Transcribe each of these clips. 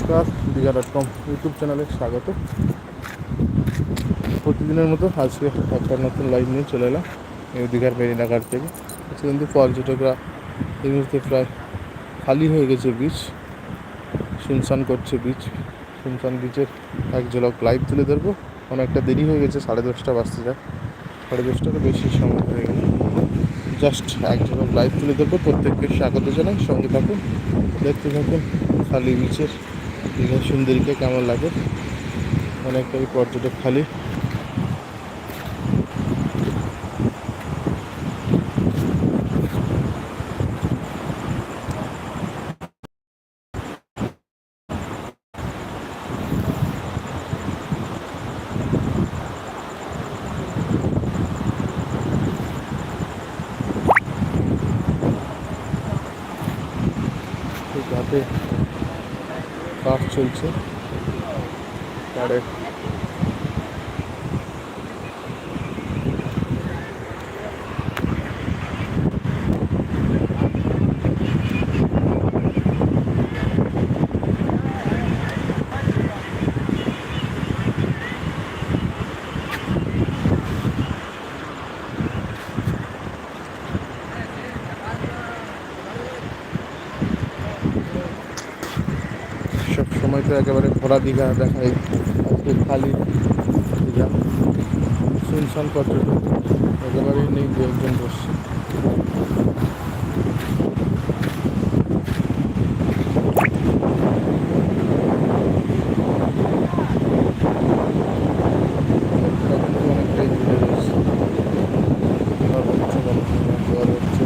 নমস্কার Digha dot com YouTube চ্যানেলে স্বাগত। প্রতিদিনের মতো আজকে একটা নতুন লাইভ নিয়ে চলে এলাম, এই দীঘার মেরিনা ঘাট থেকে। আজকে কিন্তু পর্যটকরা এই মুহূর্তে প্রায় খালি হয়ে গেছে বিচ শুনশান করছে বিচ শুনশান বিচের এক ঝলক লাইভ তুলে ধরবো। অনেকটা দেরি হয়ে গেছে, সাড়ে দশটা বাজতে যায়। সাড়ে দশটারও বেশি সময় হয়ে গেছে জাস্ট এক ঝলক লাইভ তুলে ধরবো। প্রত্যেককে স্বাগত জানাই। সঙ্গে থাকুন, দেখতে থাকুন খালি বিচের দীঘা সুন্দরীকে কেমন লাগে। অনেকটাই পর্যটক খালি। ঘাটে কাজ চলছে। তারে সব সময় তো একেবারে ভরা দীঘা দেখায় আজকে খালি দীঘা। শুনশান পর্যটক একেবারেই নেই দু একজন বসছে লোকটা কিন্তু অনেকটাই ঘুরে রয়েছে আর হচ্ছে গল্প আর হচ্ছে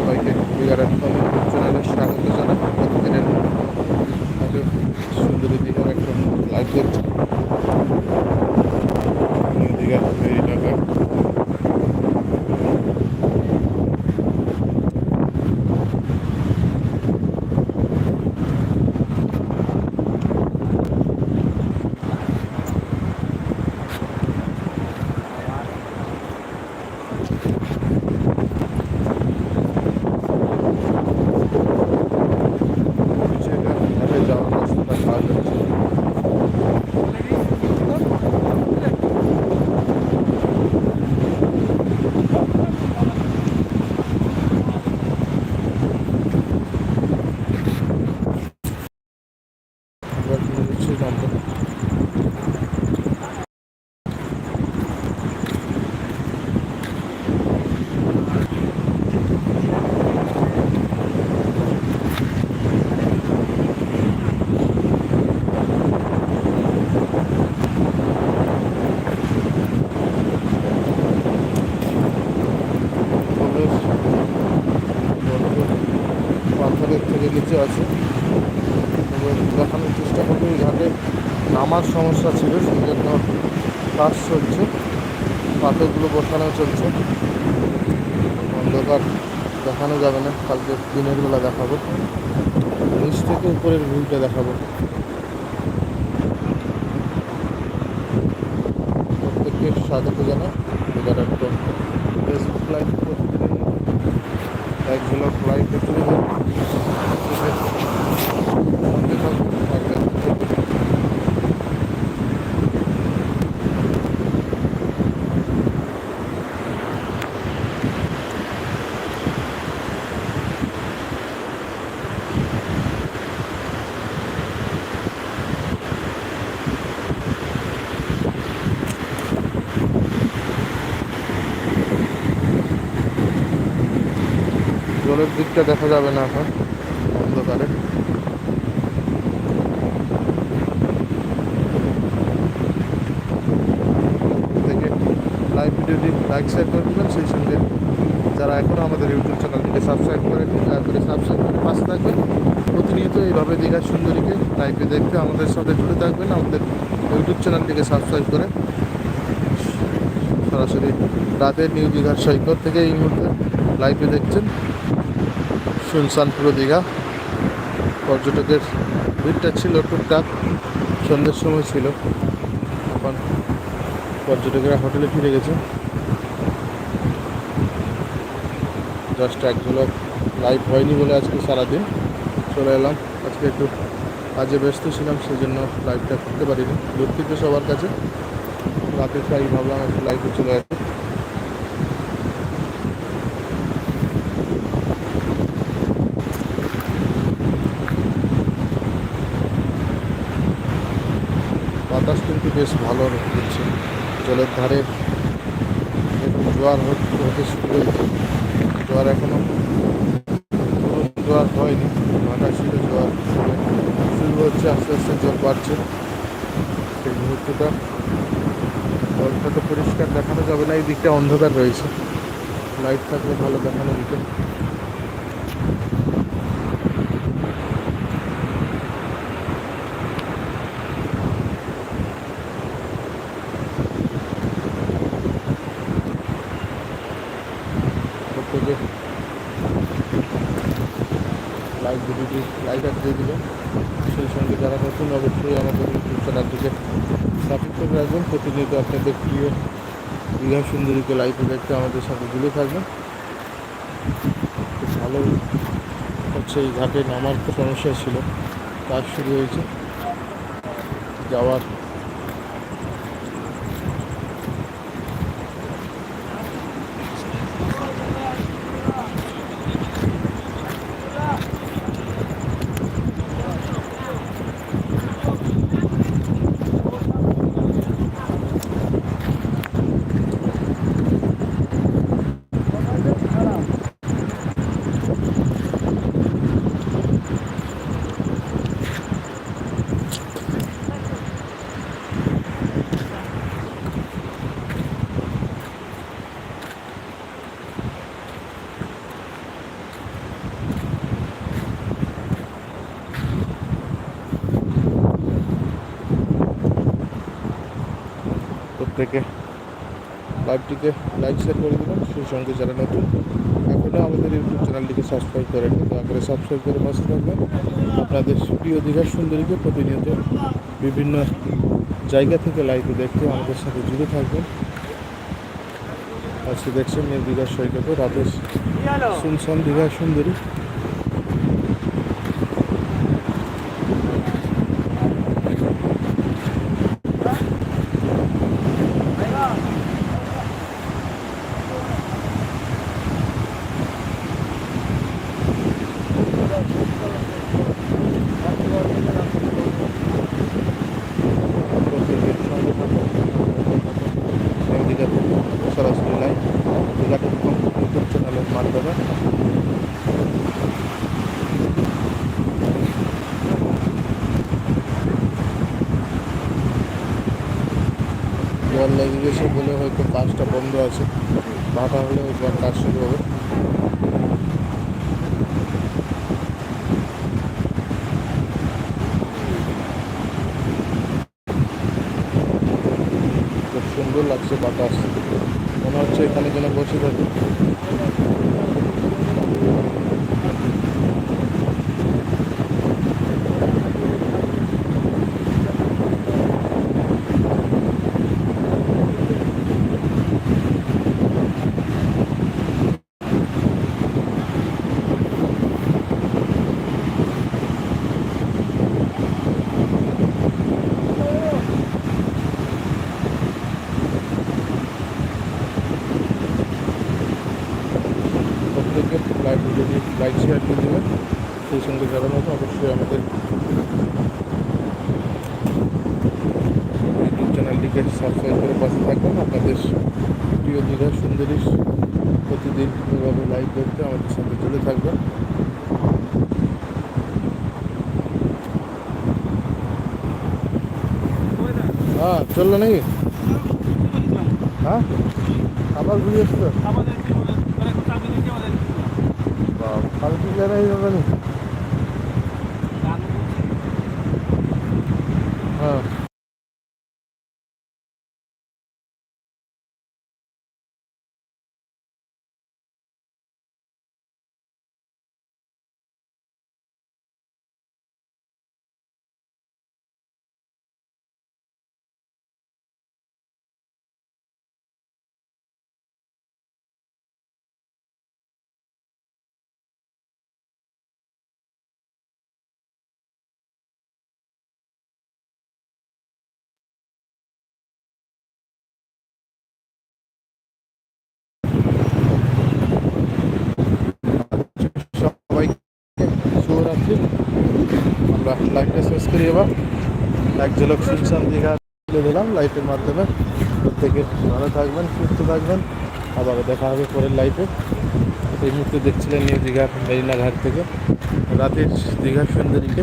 সবাইকে দীঘার একদম চ্যানেলে স্বাগত জানাই প্রতিদিনের আগে সুন্দরী দীঘার একটা লাইভ দেখছি দীঘা মেরিনা ঘাট নিচে এটা ঘাটে যাওয়ার রাস্তাটা কাজ হচ্ছে এবার নিচে নামবো প্রবেশ বন্ধ পাথরের থেকে নিচে আছে এবার দেখানোর চেষ্টা করব এই ঘাটে নামার সমস্যা ছিল, সেই জন্য কাজ চলছে, পাথরগুলো বসানো চলছে। অন্ধকার দেখানো যাবে না, কালকে দিনের বেলা দেখাবো। নিচ থেকে উপরের ভিউটা দেখাবো। প্রত্যেককে স্বাগত জানাই এবার একটা ফেসবুক লাইভ এক ঝলক লাইভ তুলে ধরবো সঙ্গে থাকুন, থাকবেন। জলের দিকটা দেখা যাবে না এখন, অন্ধকারে। লাইভ ভিডিওটি লাইক শেয়ার করে দেবেন, সেই সঙ্গে যারা এখনও আমাদের ইউটিউব চ্যানেলটিকে সাবস্ক্রাইব করে দয়া করে সাবস্ক্রাইব করে পাশে থাকবেন, প্রতিনিয়ত এইভাবে দীঘা সুন্দরীকে লাইভে দেখতে আমাদের সাথে জুড়ে থাকবেন, আমাদের ইউটিউব চ্যানেলটিকে সাবস্ক্রাইব করে। সরাসরি রাতের নিউ দীঘার সৈকত থেকে এই মুহূর্তে লাইভে দেখছেন। শুনশান পুরো দীঘা। পর্যটকের ভিড়টা ছিল টুকটাক, সন্ধ্যের সময় ছিল। এখন পর্যটকেরা হোটেলে ফিরে গেছে। জাস্ট এক ঝলক লাইভ হয়নি বলে আজকে সারাদিন চলে এলাম। আজকে একটু কাজে ব্যস্ত ছিলাম সেই জন্য লাইভটা করতে পারিনি। দুঃখিত সবার কাছে। রাতে তাই ভাবলাম একটু লাইভে চলে আসি বাতাস কিন্তু বেশ ভালো হচ্ছে। জলের ধারে এখন জোয়ার হতে শুরু হয়েছে। জোয়ার এখনও জোয়ার হয়নি। ভাটা ছিল জোয়ার শুরু হচ্ছে, আস্তে আস্তে জল বাড়ছে। সেই মুহূর্তটা জলটা তো পরিষ্কার দেখানো যাবে না, এই দিকটা অন্ধকার রয়েছে। লাইট থাকলে ভালো দেখানো যেত প্রত্যেকে লাইক ভিডিওটি লাইক দিয়ে দিবেন সেই সঙ্গে যারা নতুন অবশ্যই আমাদের ইউটিউব চ্যানেলটিকে সাবস্ক্রাইব করে রাখবেন। প্রতিনিয়ত আপনাদের প্রিয় দীঘা সুন্দরীকে লাইভে দেখতে আমাদের সাথে জুড়ে থাকবেন। ভালো হচ্ছে এই ঘাটে নামার সমস্যা ছিল। কাজ শুরু হয়েছে। যাওয়ার প্রত্যেকে লাইভটিকে লাইক শেয়ার করে দেবেন। সেই সঙ্গে যারা নতুন এখনও আমাদের ইউটিউব চ্যানেলটিকে সাবস্ক্রাইব করেন দয়া করে সাবস্ক্রাইব করে পাশে থাকবেন। আপনাদের প্রিয় দীঘার সুন্দরীকে প্রতিনিয়ত বিভিন্ন জায়গা থেকে লাইভে দেখতে আমাদের সাথে জুড়ে থাকবেন। আজকে দেখছেন দীঘার সৈকতে রাতের শুনশান দীঘার সুন্দরী প্রত্যেকের সঙ্গে থাকুন নিউ দীঘা থেকে সরাসরি live Digha dot com YouTube মাধ্যমে জল লেগে গেছে বলে হয়তো কাজটা বন্ধ আছে। ভাটা হলে এবার কাজ শুরু হবে। খুব সুন্দর লাগছে বাতাস। মনে হচ্ছে এখানে যেন বসে থাকি প্রত্যেকে লাইভ ভিডিওটি লাইক শেয়ার করে দেবেন সঙ্গে যারা মতো অবশ্যই আমাদের ইউটিউব চ্যানেলটিকে সাবস্ক্রাইব করে পাশে থাকবেন আপনাদের প্রিয় দীঘা সুন্দরী প্রতিদিন এভাবে লাইভ দেখতে আমাদের সাথে জুড়ে থাকবেন। হ্যাঁ চলল নাকি? হ্যাঁ? আবার ঘুরে এসছো বাবা কালকে গেলে হবে না হ্যাঁ করি এবার। এক ঝলক শুনশান দীঘা তুলে দিলাম লাইফের মাধ্যমে। প্রত্যেকে ভালো থাকবেন, সুস্থ থাকবেন। আবার দেখা হবে পরের লাইফে এই মুহূর্তে দেখছিলেন নিউ দীঘার মেরিনা ঘাট থেকে। রাতের দীঘার সুন্দরীকে।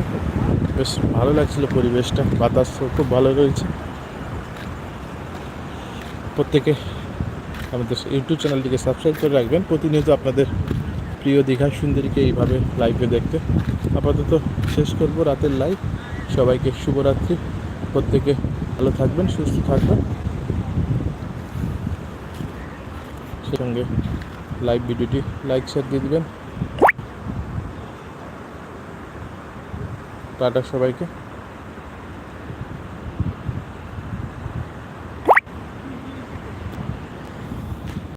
বেশ ভালো লাগছিল পরিবেশটা, বাতাস খুব ভালো রয়েছে। প্রত্যেকে আমাদের ইউটিউব চ্যানেলটিকে সাবস্ক্রাইব করে রাখবেন। প্রতিনিয়ত আপনাদের প্রিয় দীঘার সুন্দরীকে এইভাবে লাইভে দেখতে। আপাতত শেষ করব রাতের লাইভ সবাইকে শুভরাত্রি। প্রত্যেকে ভালো থাকবেন, সুস্থ থাকবেন। সেই সঙ্গে লাইভ ভিডিওটি লাইক শেয়ার দিয়ে দিবেন। টাটা সবাইকে।